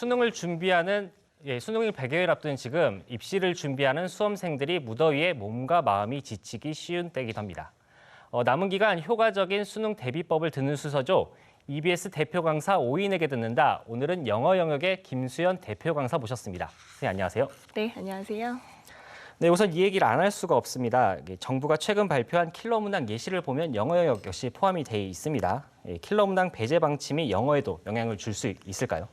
수능을 준비하는 예, 수능일 100여일 앞둔 지금 입시를 준비하는 수험생들이 무더위에 몸과 마음이 지치기 쉬운 때기도 합니다. 어, 남은 기간 효과적인 수능 대비법을 듣는 수서죠. EBS 대표 강사 오인에게 듣는다. 오늘은 영어 영역의 김수연 대표 강사 모셨습니다. 네, 안녕하세요. 네, 안녕하세요. 네, 우선 이 얘기를 안 할 수가 없습니다. 이게 정부가 최근 발표한 킬러 문항 예시를 보면 영어 영역 역시 포함이 돼 있습니다. 예, 킬러 문항 배제 방침이 영어에도 영향을 줄 수 있을까요?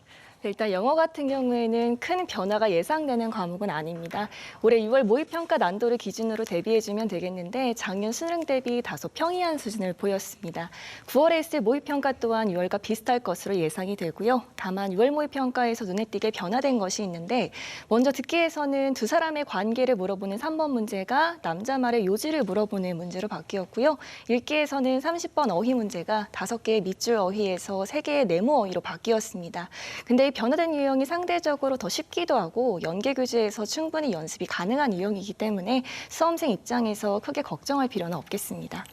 네, 일단 영어 같은 경우에는 큰 변화가 예상되는 과목은 아닙니다. 올해 6월 모의평가 난도를 기준으로 대비해주면 되겠는데 작년 수능 대비 다소 평이한 수준을 보였습니다. 9월에 했을 모의평가 또한 6월과 비슷할 것으로 예상이 되고요. 다만 6월 모의평가에서 눈에 띄게 변화된 것이 있는데 먼저 듣기에서는 두 사람의 관계를 물어보는 3번 문제가 남자 말의 요지를 물어보는 문제로 바뀌었고요. 읽기에서는 30번 어휘 문제가 5개의 밑줄 어휘에서 3개의 네모 어휘로 바뀌었습니다. 근데 이 변화된 유형이 상대적으로 더 쉽기도 하고 연계 교재에서 충분히 연습이 가능한 유형이기 때문에 수험생 입장에서 크게 걱정할 필요는 없겠습니다.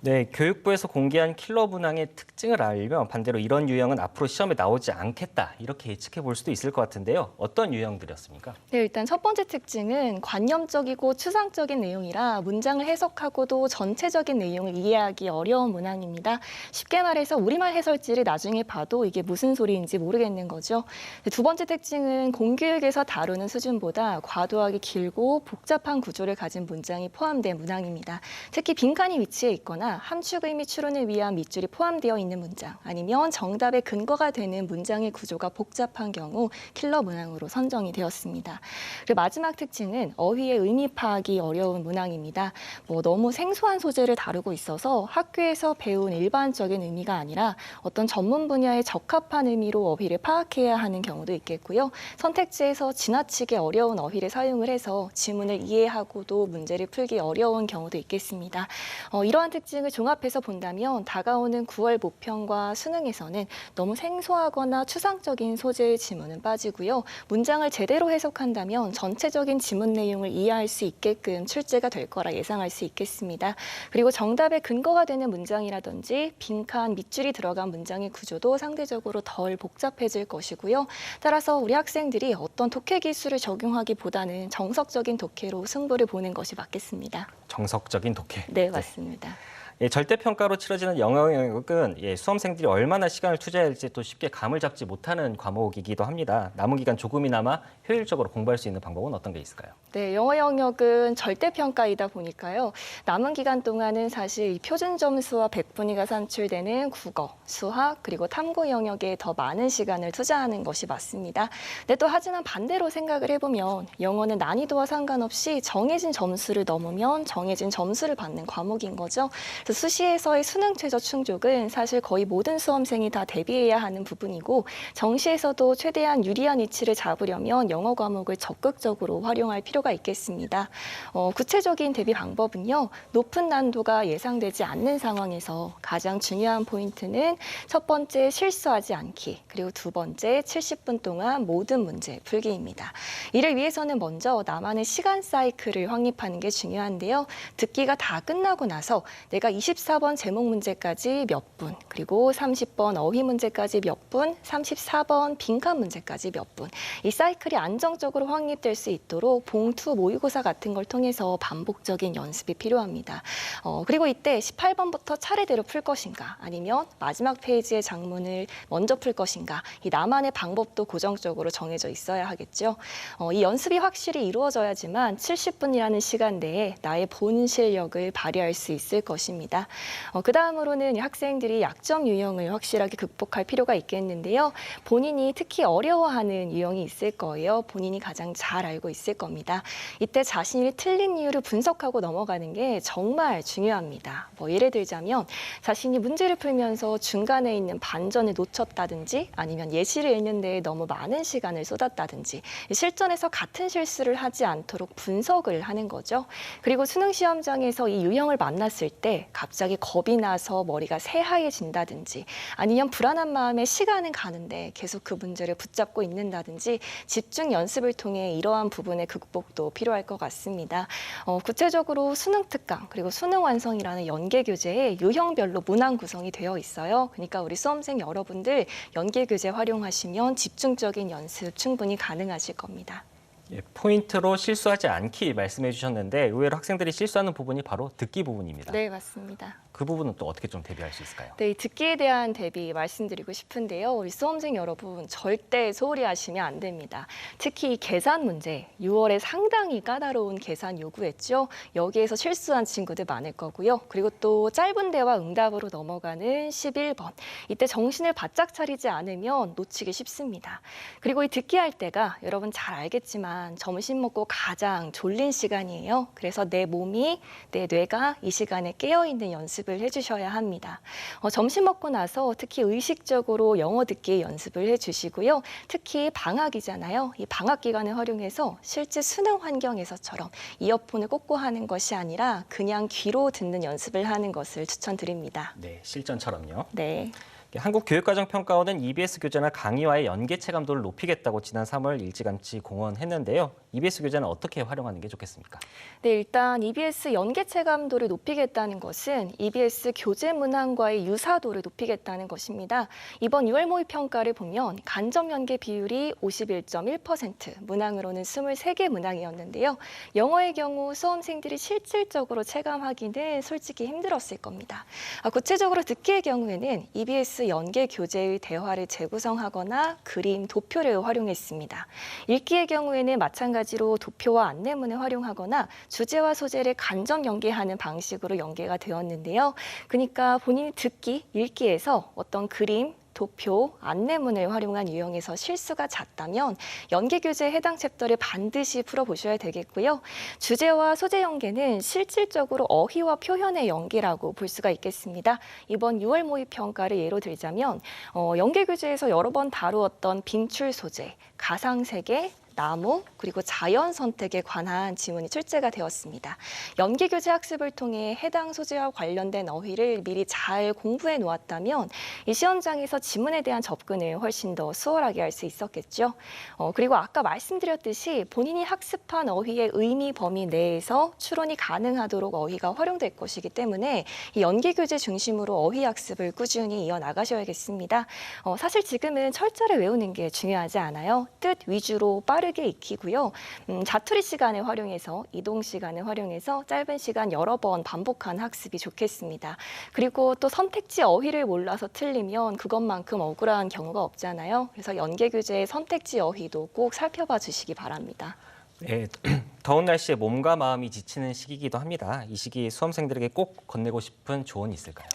네, 교육부에서 공개한 킬러 문항의 특징을 알면 반대로 이런 유형은 앞으로 시험에 나오지 않겠다 이렇게 예측해 볼 수도 있을 것 같은데요. 어떤 유형들이었습니까? 네, 일단 첫 번째 특징은 관념적이고 추상적인 내용이라 문장을 해석하고도 전체적인 내용을 이해하기 어려운 문항입니다. 쉽게 말해서 우리말 해설지를 나중에 봐도 이게 무슨 소리인지 모르겠는 거죠. 네, 두 번째 특징은 공교육에서 다루는 수준보다 과도하게 길고 복잡한 구조를 가진 문장이 포함된 문항입니다. 특히 빈칸이 위치해 있거나 함축 의미 추론을 위한 밑줄이 포함되어 있는 문장 아니면 정답의 근거가 되는 문장의 구조가 복잡한 경우 킬러 문항으로 선정이 되었습니다. 그리고 마지막 특징은 어휘의 의미 파악이 어려운 문항입니다. 뭐 너무 생소한 소재를 다루고 있어서 학교에서 배운 일반적인 의미가 아니라 어떤 전문 분야에 적합한 의미로 어휘를 파악해야 하는 경우도 있겠고요. 선택지에서 지나치게 어려운 어휘를 사용을 해서 지문을 이해하고도 문제를 풀기 어려운 경우도 있겠습니다. 어, 이러한 특징 을 종합해서 본다면 다가오는 9월 모평과 수능에서는 너무 생소하거나 추상적인 소재의 지문은 빠지고요. 문장을 제대로 해석한다면 전체적인 지문 내용을 이해할 수 있게끔 출제가 될 거라 예상할 수 있겠습니다. 그리고 정답의 근거가 되는 문장이라든지 빈칸, 밑줄이 들어간 문장의 구조도 상대적으로 덜 복잡해질 것이고요. 따라서 우리 학생들이 어떤 독해 기술을 적용하기보다는 정석적인 독해로 승부를 보는 것이 맞겠습니다. 정석적인 독해. 네, 맞습니다. 예, 절대평가로 치러지는 영어 영역은 예, 수험생들이 얼마나 시간을 투자해야 할지 또 쉽게 감을 잡지 못하는 과목이기도 합니다. 남은 기간 조금이나마 효율적으로 공부할 수 있는 방법은 어떤 게 있을까요? 네, 영어 영역은 절대평가이다 보니까요. 남은 기간 동안은 사실 이 표준 점수와 백분위가 산출되는 국어, 수학, 그리고 탐구 영역에 더 많은 시간을 투자하는 것이 맞습니다. 근데 또 하지만 반대로 생각을 해보면 영어는 난이도와 상관없이 정해진 점수를 넘으면 정해진 점수를 받는 과목인 거죠. 그래서 수시에서의 수능 최저 충족은 사실 거의 모든 수험생이 다 대비해야 하는 부분이고 정시에서도 최대한 유리한 위치를 잡으려면 영어 과목을 적극적으로 활용할 필요가 있겠습니다. 어, 구체적인 대비 방법은요. 높은 난도가 예상되지 않는 상황에서 가장 중요한 포인트는 첫 번째 실수하지 않기 그리고 두 번째 70분 동안 모든 문제 풀기입니다. 이를 위해서는 먼저 나만의 시간 사이클을 확립하는 게 중요한데요. 듣기가 다 끝나고 나서 내가 24번 제목 문제까지 몇 분, 그리고 30번 어휘 문제까지 몇 분, 34번 빈칸 문제까지 몇 분. 이 사이클이 안정적으로 확립될 수 있도록 봉투 모의고사 같은 걸 통해서 반복적인 연습이 필요합니다. 어, 그리고 이때 18번부터 차례대로 풀 것인가, 아니면 마지막 페이지의 장문을 먼저 풀 것인가, 이 나만의 방법도 고정적으로 정해져 있어야 하겠죠. 어, 이 연습이 확실히 이루어져야지만 70분이라는 시간 내에 나의 본 실력을 발휘할 수 있을 것입니다. 어, 그 다음으로는 이 학생들이 약점 유형을 확실하게 극복할 필요가 있겠는데요. 본인이 특히 어려워하는 유형이 있을 거예요. 본인이 가장 잘 알고 있을 겁니다. 이때 자신이 틀린 이유를 분석하고 넘어가는 게 정말 중요합니다. 뭐 예를 들자면 자신이 문제를 풀면서 중간에 있는 반전을 놓쳤다든지 아니면 예시를 읽는데 너무 많은 시간을 쏟았다든지 실전에서 같은 실수를 하지 않도록 분석을 하는 거죠. 그리고 수능 시험장에서 이 유형을 만났을 때 갑자기 겁이 나서 머리가 새하얘진다든지 아니면 불안한 마음에 시간은 가는데 계속 그 문제를 붙잡고 있는다든지 집중 연습을 통해 이러한 부분의 극복도 필요할 것 같습니다. 어, 구체적으로 수능 특강 그리고 수능 완성이라는 연계 교재에 유형별로 문항 구성이 되어 있어요. 그러니까 우리 수험생 여러분들 연계 교재 활용하시면 집중적인 연습 충분히 가능하실 겁니다. 예, 포인트로 실수하지 않기 말씀해 주셨는데 의외로 학생들이 실수하는 부분이 바로 듣기 부분입니다. 네, 맞습니다. 그 부분은 또 어떻게 좀 대비할 수 있을까요? 네, 이 듣기에 대한 대비 말씀드리고 싶은데요. 우리 수험생 여러분 절대 소홀히 하시면 안 됩니다. 특히 이 계산 문제, 6월에 상당히 까다로운 계산 요구했죠. 여기에서 실수한 친구들 많을 거고요. 그리고 또 짧은 대화 응답으로 넘어가는 11번. 이때 정신을 바짝 차리지 않으면 놓치기 쉽습니다. 그리고 이 듣기 할 때가 여러분 잘 알겠지만 점심 먹고 가장 졸린 시간이에요. 그래서 내 몸이, 내 뇌가 이 시간에 깨어 있는 연습 을 해주셔야 합니다. 어, 점심 먹고 나서 특히 의식적으로 영어 듣기 연습을 해주시고요. 특히 방학이잖아요. 이 방학 기간을 활용해서 실제 수능 환경에서처럼 이어폰을 꽂고 하는 것이 아니라 그냥 귀로 듣는 연습을 하는 것을 추천드립니다. 네, 실전처럼요. 네. 한국교육과정평가원은 EBS 교재나 강의와의 연계 체 감도를 높이겠다고 지난 3월 일찌감치 공언했는데요. EBS 교재는 어떻게 활용하는 게 좋겠습니까? 네, 일단 EBS 연계 체감도를 높이겠다는 것은 EBS 교재 문항과의 유사도를 높이겠다는 것입니다. 이번 6월 모의 평가를 보면 간접 연계 비율이 51.1%, 문항으로는 23개 문항이었는데요. 영어의 경우 수험생들이 실질적으로 체감하기는 솔직히 힘들었을 겁니다. 아, 구체적으로 듣기의 경우에는 EBS 연계 교재의 대화를 재구성하거나 그림, 도표를 활용했습니다. 읽기의 경우에는 마찬가지 로 도표와 안내문을 활용하거나 주제와 소재를 간접 연계하는 방식으로 연계가 되었는데요. 그러니까 본인이 듣기, 읽기에서 어떤 그림, 도표, 안내문을 활용한 유형에서 실수가 잦다면 연계 교재에 해당 챕터를 반드시 풀어보셔야 되겠고요. 주제와 소재 연계는 실질적으로 어휘와 표현의 연계라고 볼 수가 있겠습니다. 이번 6월 모의 평가를 예로 들자면 어, 연계 교재에서 여러 번 다루었던 빈출 소재, 가상 세계, 나무 그리고 자연 선택에 관한 지문이 출제가 되었습니다. 연계 교재 학습을 통해 해당 소재와 관련된 어휘를 미리 잘 공부해 놓았다면 이 시험장에서 지문에 대한 접근을 훨씬 더 수월하게 할 수 있었겠죠. 어, 그리고 아까 말씀드렸듯이 본인이 학습한 어휘의 의미 범위 내에서 추론이 가능하도록 어휘가 활용될 것이기 때문에 이 연계 교재 중심으로 어휘 학습을 꾸준히 이어 나가셔야겠습니다. 어, 사실 지금은 철자를 외우는 게 중요하지 않아요. 뜻 위주로 빠르게 익히고요. 음, 자투리 시간을 활용해서 이동 시간을 활용해서 짧은 시간 여러 번 반복한 학습이 좋겠습니다. 그리고 또 선택지 어휘를 몰라서 틀리면 그것만큼 억울한 경우가 없잖아요. 그래서 연계 교재의 선택지 어휘도 꼭 살펴봐 주시기 바랍니다. 네, 더운 날씨에 몸과 마음이 지치는 시기이기도 합니다. 이 시기 수험생들에게 꼭 건네고 싶은 조언이 있을까요?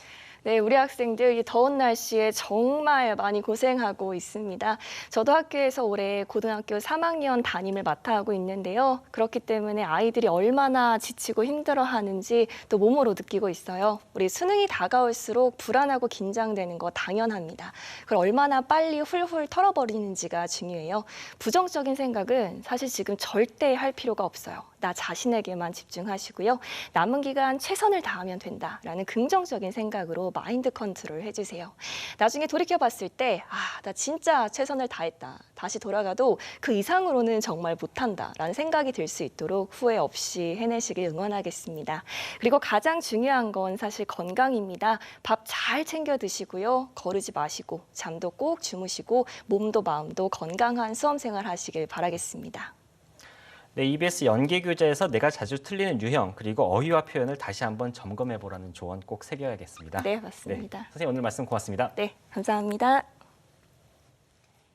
네, 우리 학생들 이 더운 날씨에 정말 많이 고생하고 있습니다. 저도 학교에서 올해 고등학교 3학년 담임을 맡아 하고 있는데요. 그렇기 때문에 아이들이 얼마나 지치고 힘들어 하는지 또 몸으로 느끼고 있어요. 우리 수능이 다가올수록 불안하고 긴장되는 거 당연합니다. 그걸 얼마나 빨리 훌훌 털어버리는지가 중요해요. 부정적인 생각은 사실 지금 절대 할 필요가 없어요. 나 자신에게만 집중하시고요. 남은 기간 최선을 다하면 된다라는 긍정적인 생각으로 마인드 컨트롤 해주세요. 나중에 돌이켜 봤을 때, 아, 나 진짜 최선을 다했다. 다시 돌아가도 그 이상으로는 정말 못한다 라는 생각이 들 수 있도록 후회 없이 해내시길 응원하겠습니다. 그리고 가장 중요한 건 사실 건강입니다. 밥 잘 챙겨 드시고요. 거르지 마시고, 잠도 꼭 주무시고, 몸도 마음도 건강한 수험생활 하시길 바라겠습니다. 네, EBS 연계 교재에서 내가 자주 틀리는 유형 그리고 어휘와 표현을 다시 한번 점검해 보라는 조언 꼭 새겨야겠습니다. 네, 맞습니다. 선생님 오늘 말씀 고맙습니다. 네, 감사합니다.